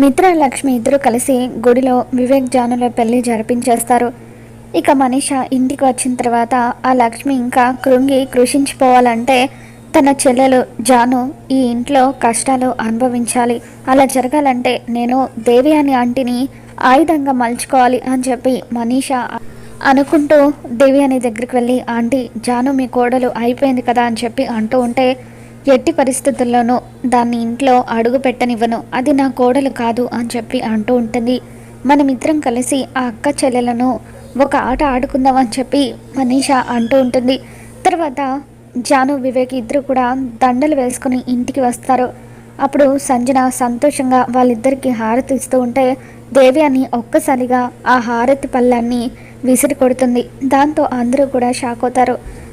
మిత్ర లక్ష్మి ఇద్దరు కలిసి గుడిలో వివేక్ జానుల పెళ్ళి జరిపించేస్తారు. ఇక మనీష ఇంటికి వచ్చిన తర్వాత ఆ లక్ష్మి ఇంకా కృంగి కృషించిపోవాలంటే తన చెల్లెలు జాను ఈ ఇంట్లో కష్టాలు అనుభవించాలి. అలా జరగాలంటే నేను దేవి అని ఆంటీని ఆయుధంగా మలుచుకోవాలి అని చెప్పి మనీష అనుకుంటూ దేవి అని దగ్గరికి వెళ్ళి ఆంటీ జాను మీ కోడలు అయిపోయింది కదా అని చెప్పి అంటూ ఉంటే ఎట్టి పరిస్థితుల్లోనూ దాన్ని ఇంట్లో అడుగు పెట్టనివ్వను. అది నా కోడలు కాదు అని చెప్పి అంటూ ఉంటుంది. మనమిద్దరం కలిసి ఆ అక్క చెల్లెలను ఒక ఆట ఆడుకుందాం అని చెప్పి మనీష అంటూ ఉంటుంది. తర్వాత జాను వివేక్ ఇద్దరు కూడా దండలు వేసుకుని ఇంటికి వస్తారు. అప్పుడు సంజన సంతోషంగా వాళ్ళిద్దరికి హారతి ఇస్తూ ఉంటే దేవి అని ఒక్కసారిగా ఆ హారతి పళ్ళాన్ని విసిరి కొడుతుంది. దాంతో అందరూ కూడా షాక్ అవుతారు.